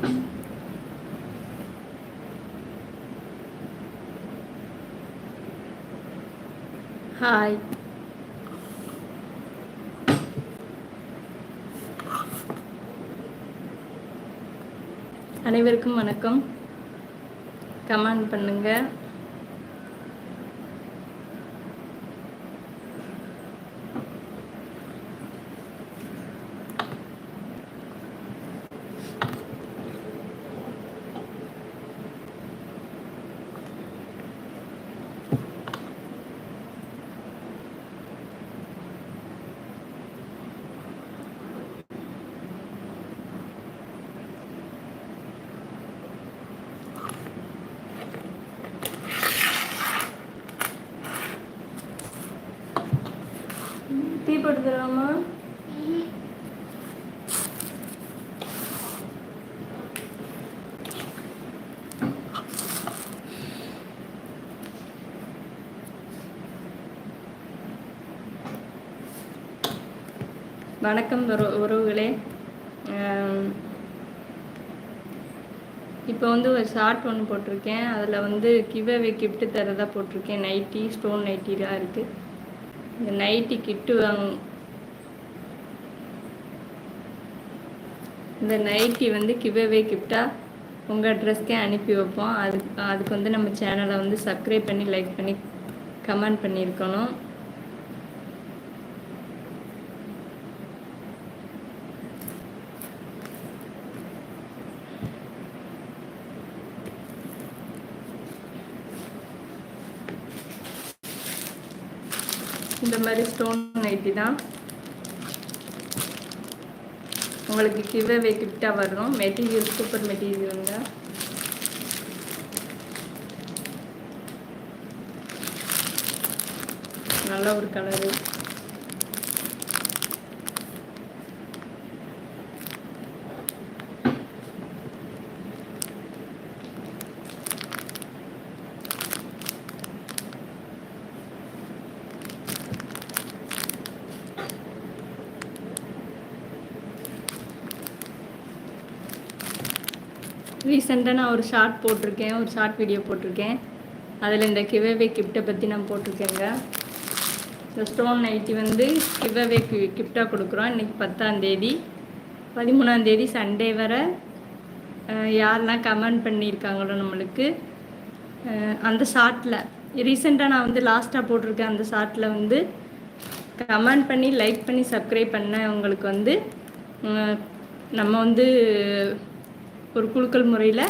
Hi அனைவருக்கும் வணக்கம். Comment பண்ணுங்க. போட்டு தருவாமா வணக்கம் உறவுகளே. இப்போ வந்து ஒரு ஷார்ட் ஒன்று போட்டிருக்கேன். அதில் வந்து கிவ்அவே கிஃப்ட்டு தரதா போட்டிருக்கேன். நைட்டி ஸ்டோன் நைட்டிலாம் இருக்குது இந்த நைட்டி கிட்டு வாங்க இந்த நைட்டி வந்து கிவ்அவே கிஃப்டாக உங்கள் அட்ரஸ்க்கே அனுப்பி வைப்போம். அதுக்கு அதுக்கு வந்து நம்ம சேனலை வந்து சப்ஸ்கிரைப் பண்ணி லைக் பண்ணி கமெண்ட் பண்ணியிருக்கணும். இந்த மாதிரி ஸ்டோன் நைட்டி தான். உங்களுக்கு கிவ்அவே கிஃப்டாக வரும். மெட்டீரியல் சூப்பர் மெட்டீரியலுங்க நல்ல ஒரு கலரு ரீசெண்டாக நான் ஒரு ஷார்ட் போட்டிருக்கேன் ஒரு ஷார்ட் வீடியோ போட்டிருக்கேன். அதில் இந்த கிவ்அவே கிஃப்ட்டை பற்றி நான் போட்டிருக்கேங்க. இந்த ஸ்டோன் நைட்டி வந்து கிவ்அவே கிஃப்டாக கொடுக்குறோம். இன்றைக்கி பத்தாந்தேதி பதிமூணாந்தேதி சண்டே வர யாரெல்லாம் கமெண்ட் பண்ணியிருக்காங்களோ நம்மளுக்கு. அந்த ஷார்ட்டில் ரீசெண்டாக நான் வந்து லாஸ்ட்டாக போட்டிருக்கேன் அந்த ஷார்ட்டில் வந்து கமெண்ட் பண்ணி லைக் பண்ணி சப்ஸ்கிரைப் பண்ணவங்களுக்கு வந்து நம்ம வந்து ஒரு குலுக்கல் முறையில்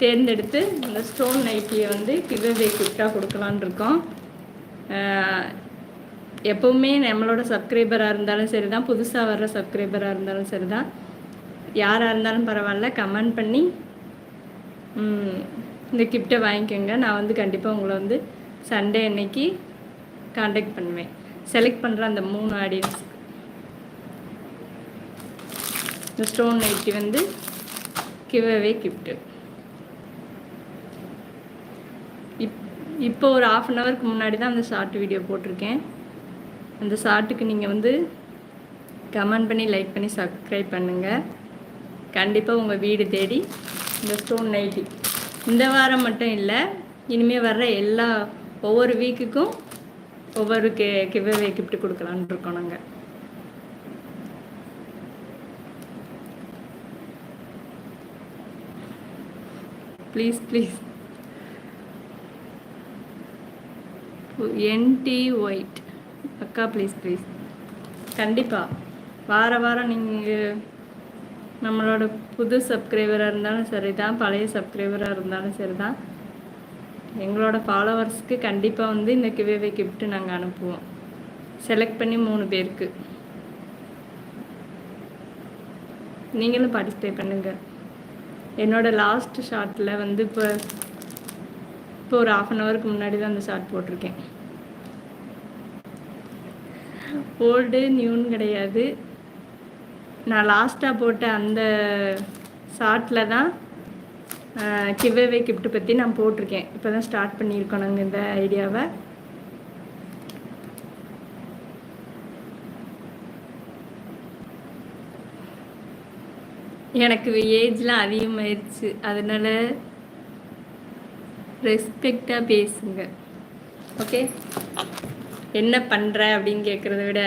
தேர்ந்தெடுத்து இந்த ஸ்டோன் நைட்டியை வந்து கிவ்அவே கிஃப்டாக கொடுக்கலான்னு இருக்கோம். எப்போவுமே நம்மளோட சப்ஸ்கிரைபராக இருந்தாலும் சரி தான் புதுசாக வர்ற சப்ஸ்கிரைபராக இருந்தாலும் சரி தான் யாராக இருந்தாலும் பரவாயில்ல கமெண்ட் பண்ணி இந்த கிஃப்ட்டை வாங்கிக்கோங்க. நான் வந்து கண்டிப்பாக உங்களை வந்து சண்டே அன்னைக்கு காண்டாக்ட் பண்ணுவேன். செலக்ட் பண்ணுற அந்த மூணு ஆடியன்ஸ் இந்த ஸ்டோன் நைட்டி வந்து கிவ்அவே கிஃப்ட்டு இப் இப்போ ஒரு ஆஃப் அன் ஹவருக்கு முன்னாடி தான் அந்த ஷார்ட் வீடியோ போட்டிருக்கேன். அந்த ஷார்ட்டுக்கு நீங்கள் வந்து கமெண்ட் பண்ணி லைக் பண்ணி சப்ஸ்கிரைப் பண்ணுங்கள் கண்டிப்பாக உங்கள் வீடு தேடி இந்த ஸ்டோன் நைட்டி இந்த வாரம் மட்டும் இல்லை இனிமேல் வர்ற எல்லா ஒவ்வொரு வீக்குக்கும் ஒவ்வொரு கே கிவ்அவே கிஃப்ட் கொடுக்கலான்னு இருக்கோம் நாங்கள் ப்ளீஸ் ப்ளீஸ் என்டி ஒயிட் அக்கா ப்ளீஸ் ப்ளீஸ் கண்டிப்பாக வார வாரம் நீங்கள் நம்மளோட புது சப்ஸ்கிரைபராக இருந்தாலும் சரி தான் பழைய சப்ஸ்கிரைபராக இருந்தாலும் சரி தான் எங்களோட ஃபாலோவர்ஸ்க்கு கண்டிப்பாக வந்து இந்த கிவேவை கிஃப்ட்டு நாங்கள் அனுப்புவோம். செலக்ட் பண்ணி மூணு பேருக்கு. நீங்களும் பார்ட்டிசிபேட் பண்ணுங்கள் என்னோட லாஸ்ட் ஷார்ட்டில் வந்து இப்போ இப்போ ஒரு ஆஃப் அன் ஹவருக்கு முன்னாடி தான் அந்த ஷார்ட் போட்டிருக்கேன். ஓல்டு நியூன்னு கிடையாது. நான் லாஸ்ட்டாக போட்ட அந்த ஷார்ட்டில் தான் கிவ்அவே கிஃப்ட் பற்றி நான் போட்டிருக்கேன். இப்போ தான் ஸ்டார்ட் பண்ணியிருக்கோம் நாங்கள் இந்த ஐடியாவை எனக்கு ஏஜ்லாம் அதிகமாயிருச்சு. அதனால ரெஸ்பெக்டாக பேசுங்க. ஓகே என்ன பண்ணுற அப்படின்னு கேட்குறத விட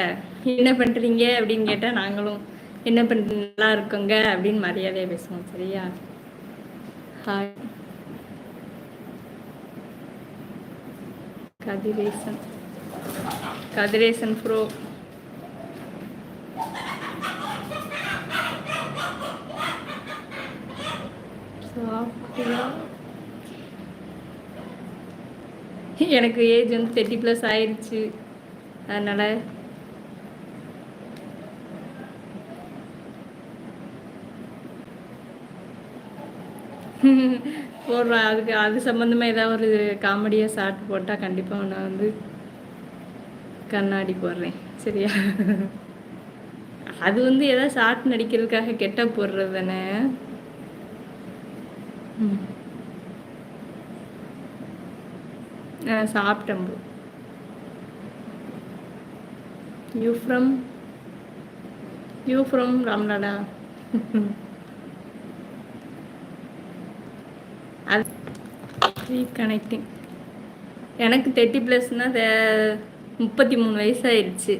என்ன பண்ணுறீங்க அப்படின்னு கேட்டால் நாங்களும் என்ன பண்ணுற நல்லா இருக்கோங்க அப்படின்னு மரியாதையாக பேசுவோம். சரியா? ஹாய் கதிரேசன். கதிரேசன் ப்ரோ எனக்கு ஏஜ் வந்து தேர்ட்டி ப்ளஸ் ஆயிடுச்சு அதனால் போடுறேன் அதுக்கு அது சம்மந்தமாக ஏதாவது ஒரு காமெடியாக ஷார்ட் போட்டால் கண்டிப்பாக நான் வந்து கண்ணாடி போடுறேன். சரியா? அது வந்து ஏதாவது ஷார்ட் நடிக்கிறதுக்காக கெட்ட போடுறது தானே? சாப்பிட்டேன் bro you from you from ராம்நாடா அது கனெக்டிங் எனக்கு தேர்ட்டி ப்ளஸ்னால் முப்பத்தி மூணு வயசாயிருச்சு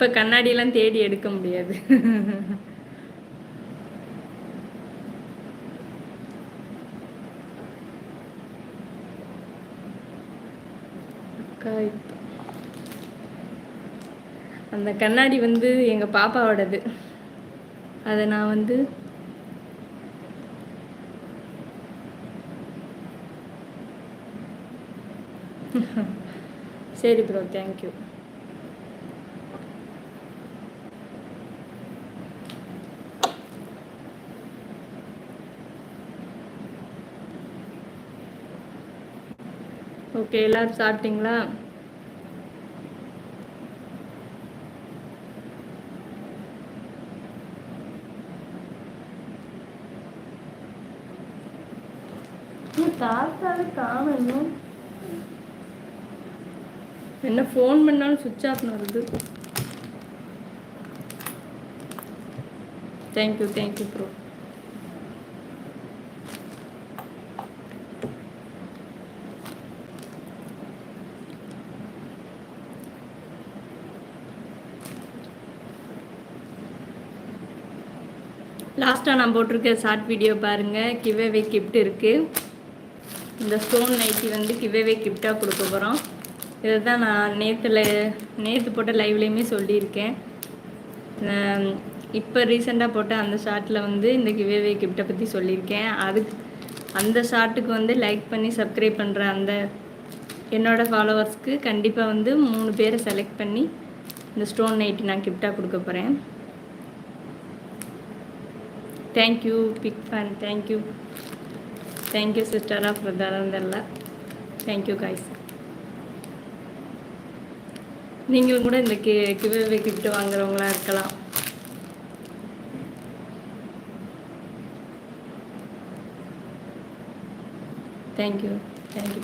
இப்போ கண்ணாடியெல்லாம் தேடி எடுக்க முடியாது. அந்த கண்ணாடி வந்து எங்கள் பாப்பாவோடது. அதை நான் வந்து சரி ப்ரோ தேங்க்யூ ஓகே எல்லோரும் சாப்பிட்டீங்களா? தாத்தாவே காணும் என்ன ஃபோன் பண்ணாலும் சுவிட்ச் ஆஃப் வருது. தேங்க்யூ தேங்க்யூ ப்ரோ லாஸ்ட்டாக நான் போட்டிருக்க ஷார்ட் வீடியோ பாருங்கள் கிவேவே கிஃப்ட் இருக்குது இந்த ஸ்டோன் நைட்டி வந்து கிவேவே கிஃப்டாக கொடுக்க போகிறோம் இதை தான் நான் நேற்றுல நேற்று போட்ட லைவ்லேயுமே சொல்லியிருக்கேன். இப்போ ரீசெண்டாக போட்ட அந்த ஷார்ட்டில் வந்து இந்த கிவேவே கிஃப்ட்டை பற்றி சொல்லியிருக்கேன். அதுக்கு அந்த ஷார்ட்டுக்கு வந்து லைக் பண்ணி சப்ஸ்கிரைப் பண்ணுற அந்த என்னோடய ஃபாலோவர்ஸ்க்கு கண்டிப்பாக வந்து மூணு பேரை செலக்ட் பண்ணி இந்த ஸ்டோன் நைட்டி நான் கிஃப்டாக கொடுக்க போகிறேன் thank you big fan thank you thank you sister of பிரதாரந்தல்ல thank you guys நீங்களும் கூட இந்த கி கிவே கிஃப்ட் வாங்குறவங்களா இருக்கலாம். Thank you thank you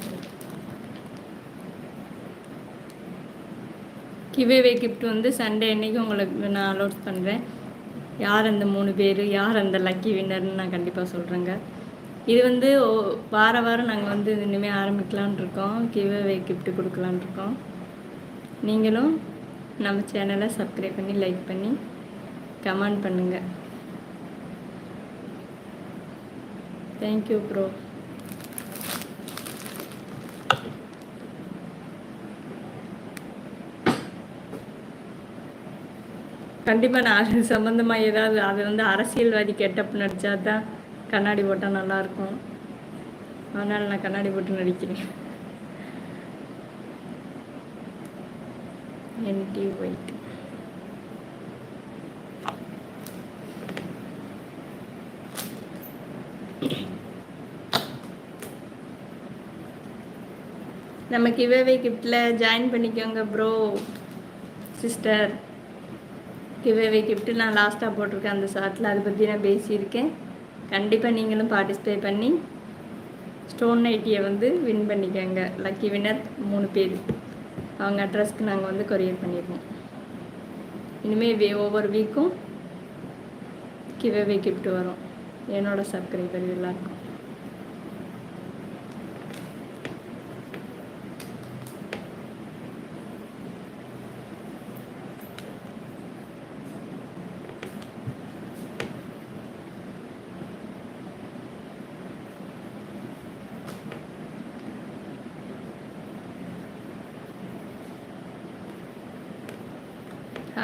giveaway gift வந்து சண்டே அன்னைக்கு உங்களுக்கு நான் அலோட் பண்ணுறேன் யார் அந்த மூணு பேர்? யார் அந்த லக்கி வின்னர்னு நான் கண்டிப்பாக சொல்கிறேங்க இது வந்து வார வாரம் நாங்கள் வந்து இனிமேல் ஆரம்பிக்கலான் இருக்கோம். கிவ்அவே கிஃப்ட் கொடுக்கலான் இருக்கோம். நீங்களும் நம்ம சேனலை சப்ஸ்கிரைப் பண்ணி லைக் பண்ணி கமெண்ட் பண்ணுங்கள் தேங்க்யூ ப்ரோ கண்டிப்பாக நான் அது சம்மந்தமாக ஏதாவது அது வந்து அரசியல்வாதி கெட்டப் நடித்தா தான் கண்ணாடி போட்டால் நல்லாயிருக்கும் அதனால் நான் கண்ணாடி போட்டு நடிக்கிறேன். என்டி ஒயிட் நம்ம கிவேவே கிஃப்டில் ஜாயின் பண்ணிக்கோங்க ப்ரோ சிஸ்டர் கிவே கிஃப்ட்டு நான் லாஸ்ட்டாக போட்டிருக்கேன் அந்த ஷார்ட்டில் அதை பற்றி நான் பேசியிருக்கேன். கண்டிப்பாக நீங்களும் பார்ட்டிசிபேட் பண்ணி ஸ்டோன் நைட்டியை வந்து வின் பண்ணிக்கோங்க. லக்கி வின்னர் மூணு பேர். அவங்க அட்ரஸ்க்கு நாங்கள் வந்து கொரியர் பண்ணிடுவோம் இனிமேல் ஒவ்வொரு வீக்கும் கிவ்அவே கிஃப்ட் வரும். என்னோடய சப்ஸ்கிரைபர் எல்லாருக்கும்.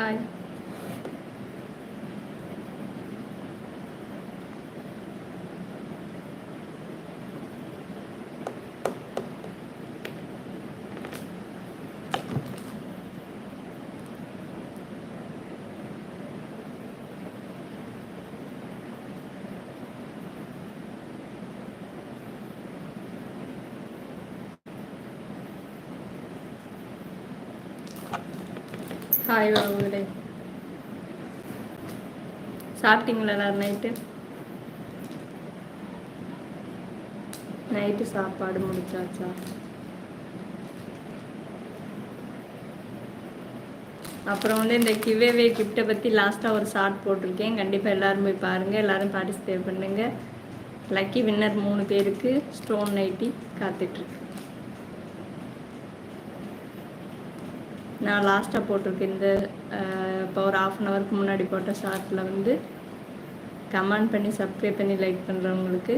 ஹாய் ஹாய் வாங்களே சாப்பிட்டீங்களா எல்லாரும் நைட்டு? நைட்டு சாப்பாடு முடிச்சாச்சா? அப்புறம் வந்து இந்த கிவேவே கிஃப்ட்டை பற்றி லாஸ்ட்டாக ஒரு ஷார்ட் போட்டிருக்கேன். கண்டிப்பாக எல்லோரும் போய் பாருங்கள் எல்லோரும் பார்ட்டிசிபேட் பண்ணுங்கள் லக்கி வின்னர் மூணு பேருக்கு ஸ்டோன் நைட்டி காத்துட்ருக்கு நான் லாஸ்ட்டாக போட்டிருக்கேன் இந்த இப்போ ஒரு ஆஃப் அன் ஹவருக்கு முன்னாடி போட்ட ஷார்ட்டில் வந்து கமெண்ட் பண்ணி சப்ஸ்கிரைப் பண்ணி லைக் பண்ணுறவங்களுக்கு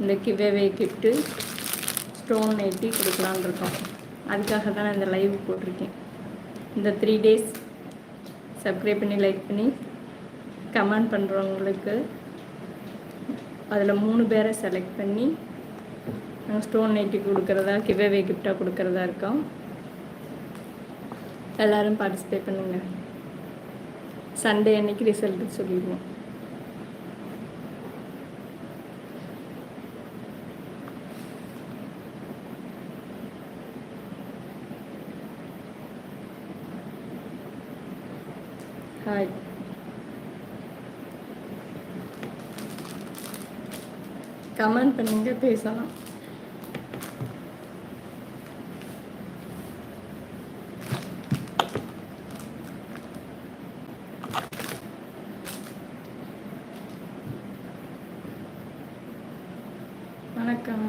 இந்த கிவேவே கிஃப்ட்டு ஸ்டோன் நைட்டி கொடுக்கலான் இருக்கோம். அதுக்காக தான் நான் இந்த லைவ் போட்டிருக்கேன். இந்த த்ரீ டேஸ் சப்ஸ்கிரைப் பண்ணி லைக் பண்ணி கமெண்ட் பண்ணுறவங்களுக்கு அதில் மூணு பேரை செலக்ட் பண்ணி நாங்கள் ஸ்டோன் நைட்டி கொடுக்குறதா கிவ்வே கிஃப்டாக கொடுக்குறதா இருக்கோம். எல்லோரும் பார்ட்டிசிபேட் பண்ணுங்கள் சண்டே அன்னைக்கு ரிசல்ட் சொல்லிடுவோம். ஹாய் கமெண்ட் பண்ணுங்க பேசலாம் வணக்கம்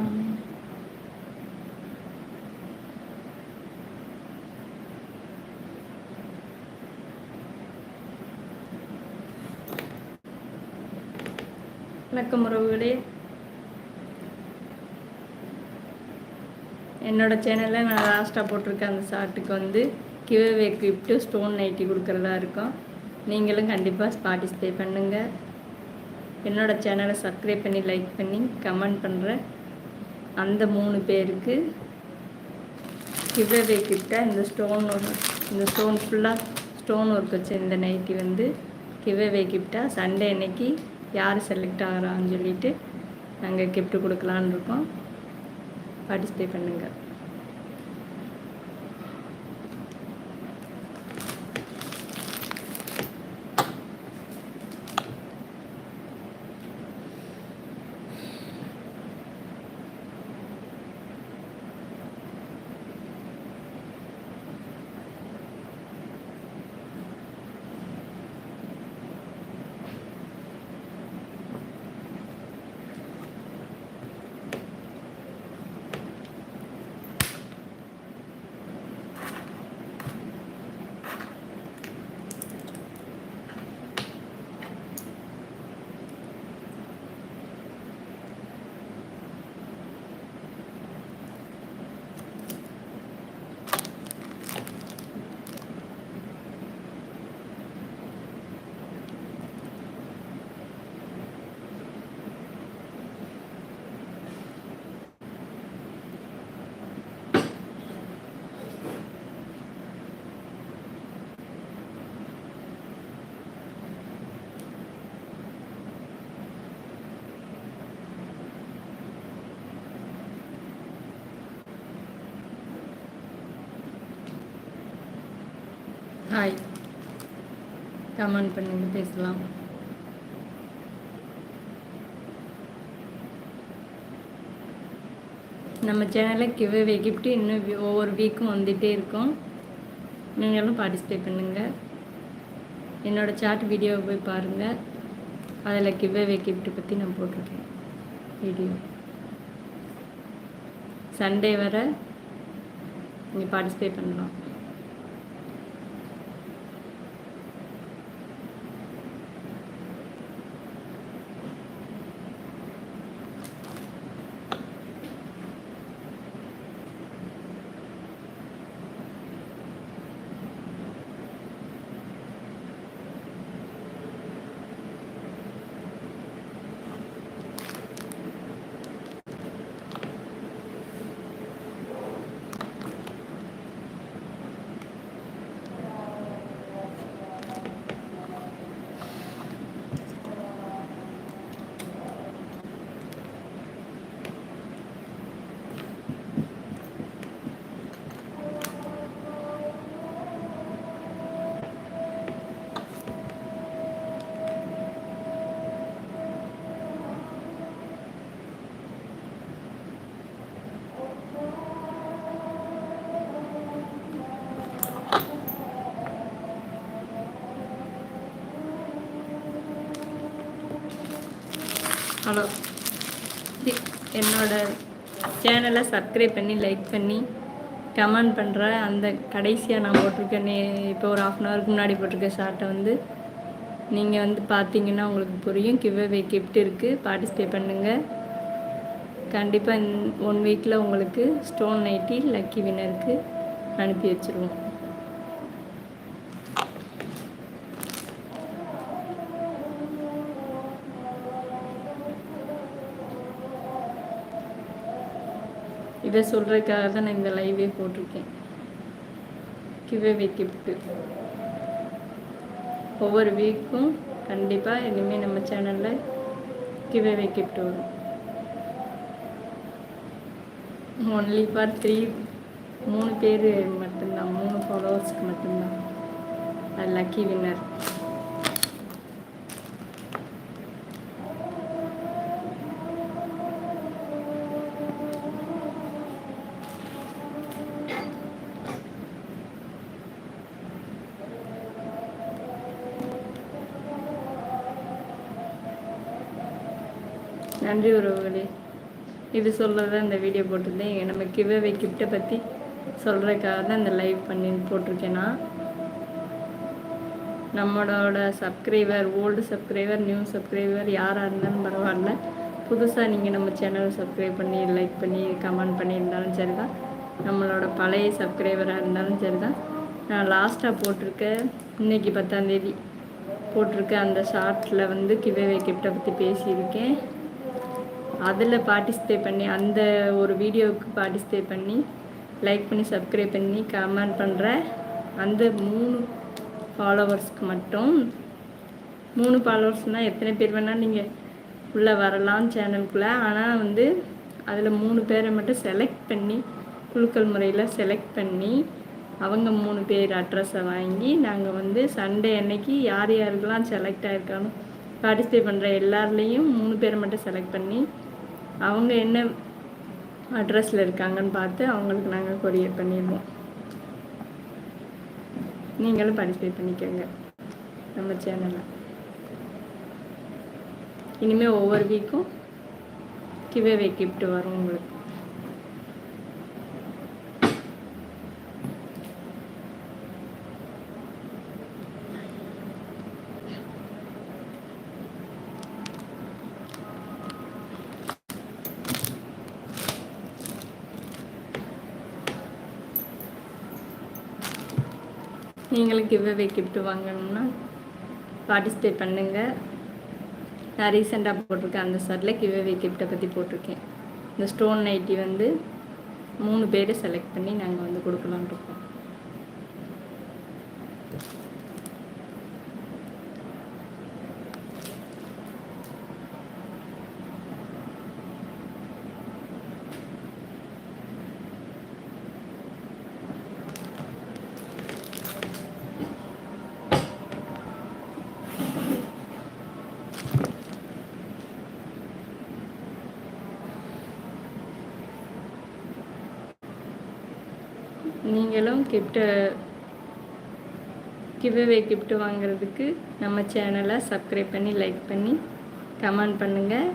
வணக்கம் உறவுகளே. என்னோட சேனலில் நான் லாஸ்ட்டாக போட்டிருக்கேன் அந்த ஷார்ட்டுக்கு வந்து கிவ்வே கிஃப்ட்டு ஸ்டோன் நைட்டி கொடுக்குறதா இருக்கும். நீங்களும் கண்டிப்பாக பார்ட்டிசிபேட் பண்ணுங்கள் என்னோடய சேனலை சப்ஸ்கிரைப் பண்ணி லைக் பண்ணி கமெண்ட் பண்ணுற அந்த மூணு பேருக்கு கிவ்வே கிஃப்டாக இந்த ஸ்டோன் இந்த ஸ்டோன் ஃபுல்லாக ஸ்டோன் ஒர்க் வச்ச இந்த நைட்டி வந்து கிவ்வே கிஃப்டாக சண்டே அன்னைக்கு யார் செலக்ட் ஆகிறான்னு சொல்லிவிட்டு நாங்கள் கிஃப்ட் கொடுக்கலான்னு இருக்கோம். பார்ட்டிசிபேட் பண்ணுங்கள் ஹாய் கமெண்ட் பண்ணி பேசலாம். நம்ம சேனலில் கிவ்வே கிஃப்ட் இன்னும் ஒவ்வொரு வீக்கும் வந்துகிட்டே இருக்கும். நீங்களும் பார்ட்டிசிபேட் பண்ணுங்கள் என்னோடய சாட் வீடியோவை போய் பாருங்கள் அதில் கிவ்வே கிஃப்ட்டு பற்றி நான் போட்டிருக்கேன். வீடியோ சண்டே வர நீங்கள் பார்ட்டிசிபேட் பண்ணலாம். ஹலோ. என்னோட சேனலை சப்ஸ்கிரைப் பண்ணி லைக் பண்ணி கமெண்ட் பண்ணுற அந்த கடைசியாக நான் போட்டிருக்கேன் இப்போ ஒரு ஆஃப் அன் ஹவருக்கு முன்னாடி போட்டிருக்க ஷார்ட்டை வந்து நீங்கள் வந்து பார்த்தீங்கன்னா உங்களுக்கு புரியும். கிவ்அவே கிஃப்ட் இருக்குது பார்ட்டிசிபேட் பண்ணுங்கள் கண்டிப்பாக ஒன் வீக்கில் உங்களுக்கு ஸ்டோன் நைட்டி லக்கி வினருக்கு அனுப்பி வச்சுருவோம். இதை சொல்கிறதுக்காக தான் நான் இந்த லைவே போட்டிருக்கேன். கிவ்வே கிஃப்ட்டு ஒவ்வொரு வீக்கும் கண்டிப்பாக இனிமேல் நம்ம சேனலில் கிவ்வே கிஃப்ட் வரும். ஒன்லி ஃபார் த்ரீ மூணு பேர் மட்டும்தான் மூணு ஃபாலோவர்ஸ்க்கு மட்டும்தான். அது லக்கி வின்னர் நன்றி உறவுகளே. இது சொல்கிறது இந்த வீடியோ போட்டிருந்தேன். நம்ம கிவ்அவே கிஃப்ட்டை பற்றி சொல்கிறதுக்காக தான் இந்த லைவ் பண்ணி போட்டிருக்கேன் நான். நம்மளோட subscriber old subscriber new subscriber யாராக இருந்தாலும் பரவாயில்ல. புதுசாக நீங்கள் நம்ம சேனலை சப்ஸ்கிரைப் பண்ணி லைக் பண்ணி கமெண்ட் பண்ணியிருந்தாலும் சரி தான் நம்மளோட பழைய சப்ஸ்கிரைபராக இருந்தாலும் சரி தான் நான் லாஸ்ட்டாக போட்டிருக்க இன்றைக்கி பத்தாந்தேதி போட்டிருக்க அந்த ஷார்ட்டில் வந்து கிவேவே கிஃப்ட்டை பற்றி பேசியிருக்கேன். அதில் பார்ட்டிசிபேட் பண்ணி அந்த ஒரு வீடியோவுக்கு பார்ட்டிசிபேட் பண்ணி லைக் பண்ணி சப்ஸ்கிரைப் பண்ணி கமெண்ட் பண்ணுற அந்த மூணு ஃபாலோவர்ஸ்க்கு மட்டும் மூணு ஃபாலோவர்ஸ்னால் எத்தனை பேர் வேணால் நீங்கள் உள்ளே வரலாம் சேனலுக்குள்ளே ஆனால் வந்து அதில் மூணு பேரை மட்டும் செலக்ட் பண்ணி குழுக்கள் முறையில் செலக்ட் பண்ணி அவங்க மூணு பேர் அட்ரஸை வாங்கி நாங்கள் வந்து சண்டே அன்னைக்கு யார் யாருக்கெல்லாம் செலக்ட் ஆகிருக்கானோ பார்ட்டிசிபேட் பண்ணுற எல்லாருலேயும் மூணு பேரை மட்டும் செலக்ட் பண்ணி அவங்க என்ன அட்ரஸில் இருக்காங்கன்னு பார்த்து அவங்களுக்கு நாங்கள் கொரியர் பண்ணிடுவோம். நீங்களும் பார்ட்டிசிபேட் பண்ணிக்கோங்க நம்ம சேனலில் இனிமேல் ஒவ்வொரு வீக்கும் கிவே கிஃப்ட் வரும் உங்களுக்கு. நீங்களும் கிவ்அவே கிஃப்ட் வாங்கணும்னா பார்ட்டிசிபேட் பண்ணுங்கள் நான் ரீசெண்டாக போட்டிருக்கேன் அந்த சாரில் கிவ்அவே கிஃப்ட்டை பற்றி போட்டிருக்கேன். இந்த ஸ்டோன் நைட்டி வந்து மூணு பேரை செலக்ட் பண்ணி நாங்கள் வந்து கொடுக்கலான் இருக்கோம். நீங்களும் கிஃப்ட்டு கிவ்அவே கிஃப்ட் வாங்குறதுக்கு நம்ம சேனலை சப்ஸ்கிரைப் பண்ணி லைக் பண்ணி கமெண்ட் பண்ணுங்கள்